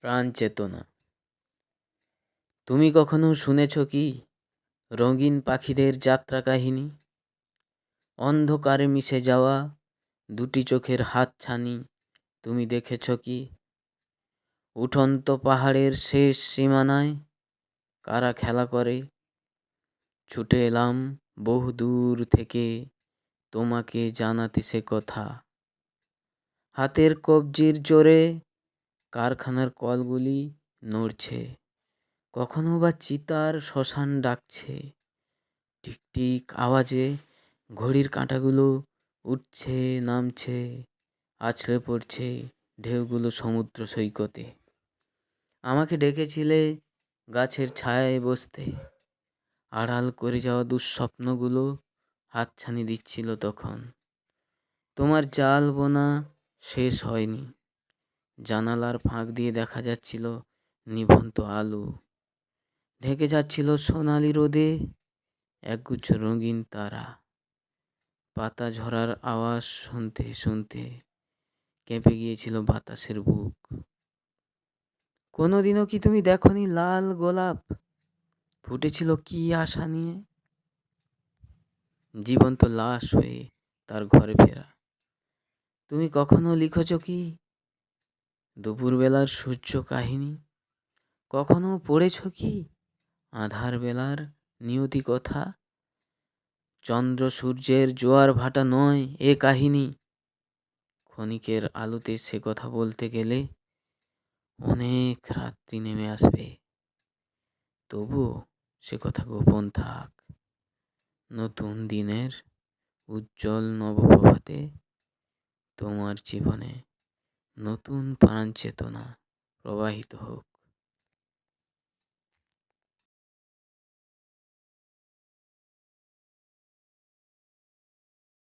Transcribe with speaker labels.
Speaker 1: প্রাণ চেতনা। তুমি কখনো শুনেছ কি রঙিন পাখিদের যাত্রা কাহিনী? অন্ধকারে মিশে যাওয়া দুটি চোখের হাতছানি তুমি দেখেছ কি? উঠন্ত পাহাড়ের শেষ সীমানায় কারা খেলা করে? ছুটে এলাম বহু দূর থেকে তোমাকে জানাতে সে কথা। হাতের কবজির জোরে কারখানার কলগুলি নড়ছে। কখনো বা চিতার শ্মশান ডাকছে। টিকটিক আওয়াজে ঘড়ির কাঁটাগুলো উঠছে, নামছে, আছড়ে পড়ছে ঢেউগুলো সমুদ্র সৈকতে। আমাকে ডেকেছিলে গাছের ছায়ায় বসতে। আড়াল করে যাওয়া দুঃস্বপ্নগুলো হাতছানি দিচ্ছিল তখন। তোমার জাল বোনা শেষ হয়নি। জানালার ফাঁক দিয়ে দেখা যাচ্ছিল নিভন্ত আলো। ঢেকে যাচ্ছিল সোনালি রোদে একগুচ্ছ রঙিন তারা। পাতা ঝরার আওয়াজ শুনতে শুনতে কেঁপে গিয়েছিল বাতাসের বুক। কোনোদিনও কি তুমি দেখনি লাল গোলাপ? ফুটেছিল কি আশা নিয়ে? জীবন্ত লাশ হয়ে তার ঘরে ফেরা। তুমি কখনো লিখেছ কি দুপুরবেলার সূর্য কাহিনী? কখনো পড়েছ কি? আধার বেলার নিয়তি কথা? চন্দ্র সূর্যের জোয়ার ভাটা নয় এ কাহিনী। ক্ষণিকের আলোতে সে কথা বলতে গেলে অনেক রাত্রি নেমে আসবে। তবুও সে কথা গোপন থাক। নতুন দিনের উজ্জ্বল নবপ্রভাতে তোমার জীবনে নতুন প্রাণ চেতনা প্রবাহিত হোক।